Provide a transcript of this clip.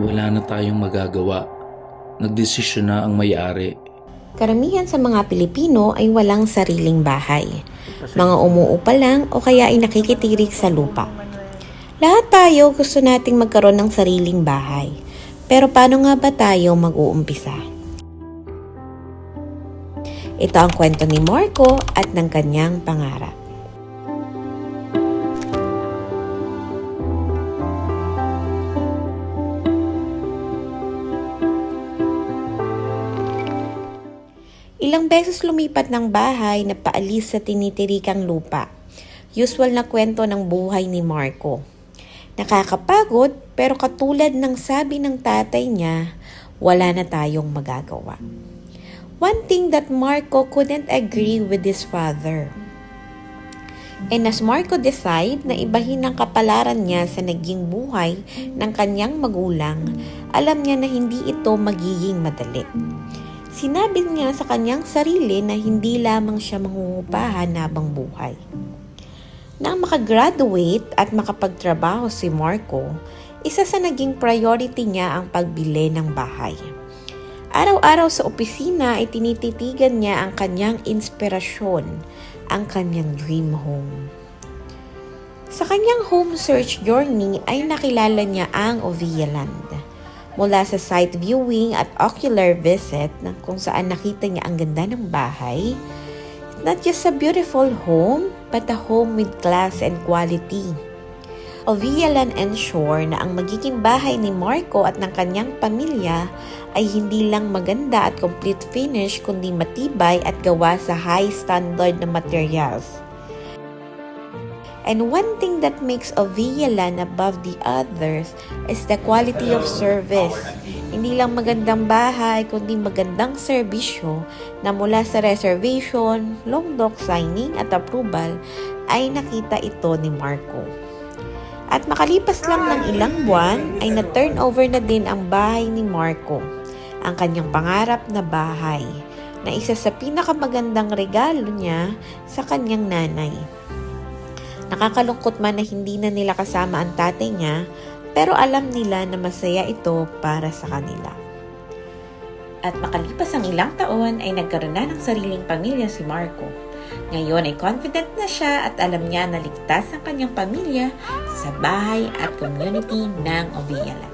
Wala na tayong magagawa. Nagdesisyon na ang may-ari. Karamihan sa mga Pilipino ay walang sariling bahay. Mga umuupa lang o kaya ay nakikitirik sa lupa. Lahat tayo gusto nating magkaroon ng sariling bahay. Pero paano nga ba tayo mag-uumpisa? Ito ang kwento ni Marco at ng kanyang pangarap. Ilang beses lumipat ng bahay na paalis sa tinitirikang lupa. Usual na kwento ng buhay ni Marco. Nakakapagod pero katulad ng sabi ng tatay niya, wala na tayong magagawa. One thing that Marco couldn't agree with his father. And as Marco decide na ibahin ang kapalaran niya sa naging buhay ng kanyang magulang, alam niya na hindi ito magiging madali. Sinabi niya sa kanyang sarili na hindi lamang siya mangungupahan habang buhay. Nang makagraduate at makapagtrabaho si Marco, isa sa naging priority niya ang pagbili ng bahay. Araw-araw sa opisina ay tinititigan niya ang kanyang inspirasyon, ang kanyang dream home. Sa kanyang home search journey ay nakilala niya ang Ovialand mula sa site viewing at ocular visit na kung saan nakita niya ang ganda ng bahay. Not just a beautiful home, but a home with class and quality. Ovialan ensure na ang magiging bahay ni Marco at ng kanyang pamilya ay hindi lang maganda at complete finish kundi matibay at gawa sa high standard na materials. And one thing that makes Ovialan above the others is the quality of service. Hindi lang magandang bahay, kundi magandang serbisyo na mula sa reservation, long doc signing at approval ay nakita ito ni Marco. At makalipas lang ng ilang buwan ay na-turnover na din ang bahay ni Marco, ang kanyang pangarap na bahay, na isa sa pinakamagandang regalo niya sa kanyang nanay. Nakakalungkot man na hindi na nila kasama ang tatay niya, pero alam nila na masaya ito para sa kanila. At makalipas ang ilang taon ay nagkaroon na ng sariling pamilya si Marco. Ngayon ay confident na siya at alam niya na ligtas ang kanyang pamilya sa bahay at community ng Ovialan.